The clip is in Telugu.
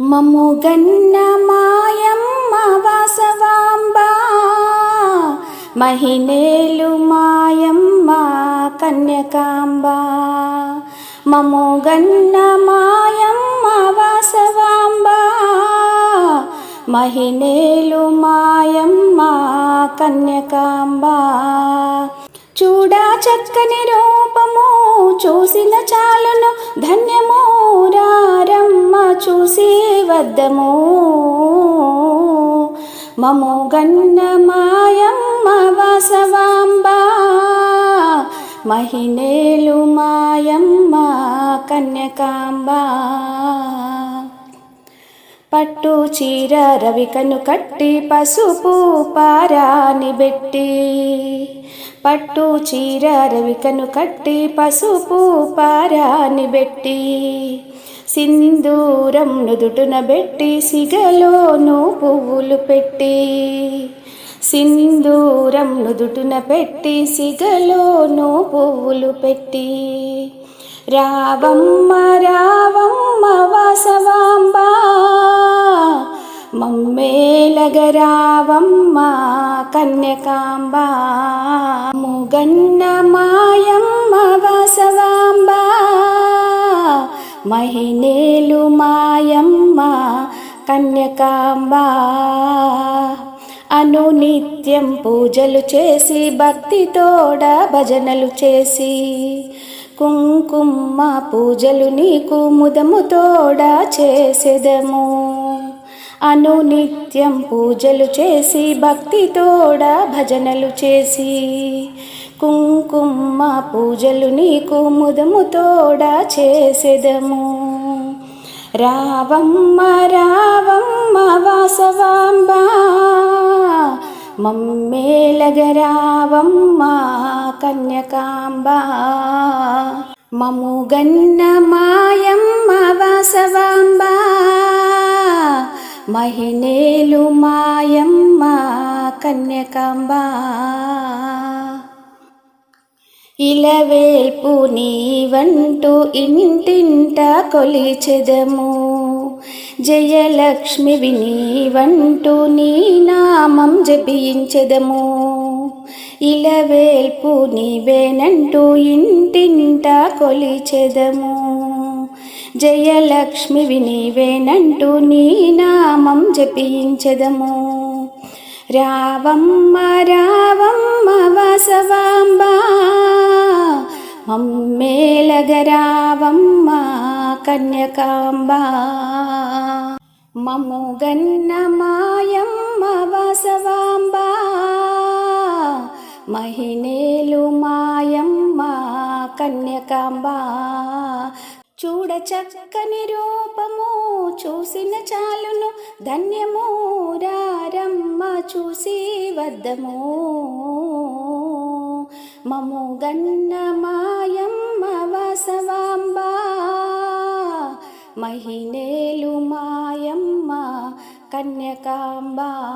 మము గన్న మాయమ్మ వాసవాంబ మహినేలు మాయమ్మ కన్యకాంబ. మము గన్న మాయమ్మ వాసవాంబ మహినేలు మాయమ్మ కన్యకాంబ. చూడా చక్కని రూపము చూసిన చాలును ధన్యము చూసి వద్దము. మము గన్న మాయమ్మ వాసవాంబ. మహినేలు మాయమ్మ కన్యకాంబ. పట్టు చీర రవికను కట్టి పసుపు పారాని బెట్టి. పట్టు చీర రవికను కట్టి పసుపు పారాని బెట్టి. సింధూరం నుదుటున పెట్టి సిగలోను పువ్వులు పెట్టి. సింధూరం నుదుటున పెట్టి సిగలోను పువ్వులు పెట్టి. రావమ్మ రావమ్మ వాసవాంబ మమ్మేలగరావమ్మ కన్యకాంబ. ముగన్న మాయమ్మ వాసవా మహినేలు మాయమ్మ కన్యకాంబ. అనునిత్యం పూజలు చేసి భక్తితోడ భజనలు చేసి కుంకుమ పూజలు నీకు ముదముతోడ చేసెదము. అనునిత్యం పూజలు చేసి భక్తితోడ భజనలు చేసి. కుంకుమ పూజలు నీకు ముదముతోడ చేసెదము. రావమ్మ రావమ్మ వాసవాంబ. మమ్మేలగరావమ్మ కన్యకాంబ. మము గన్న మాయమ్మ వాసవాంబ. మహినేలు మాయమ్మ కన్యకాంబ. ఇలవేల్పు నీవంటూ ఇంటింట కొలిచెదము. జయలక్ష్మి వినీవంటూ నీ నామం జపించెదము. ఇలవేల్పు నీవేనంటూ ఇంటింట కొలిచెదము. జయలక్ష్మి నీవేనంటూ నీ నామం జపించదము. రావమ్మ రావమ్మ వాసవాంబ మమ్మేలగరావమ్మ కన్యకాంబ. మము గన్న మాయమ్మ వాసవాంబ మహినేలు మాయమ్మ కన్యకాంబ. చూడ చక్కని రూపము చూసిన చాలును ధన్యము. రారమ్మ చూసి వద్దము. మము గన్న మాయమ్మ వాసవాంబ. మహినేలు మాయమ్మ కన్యకాంబా.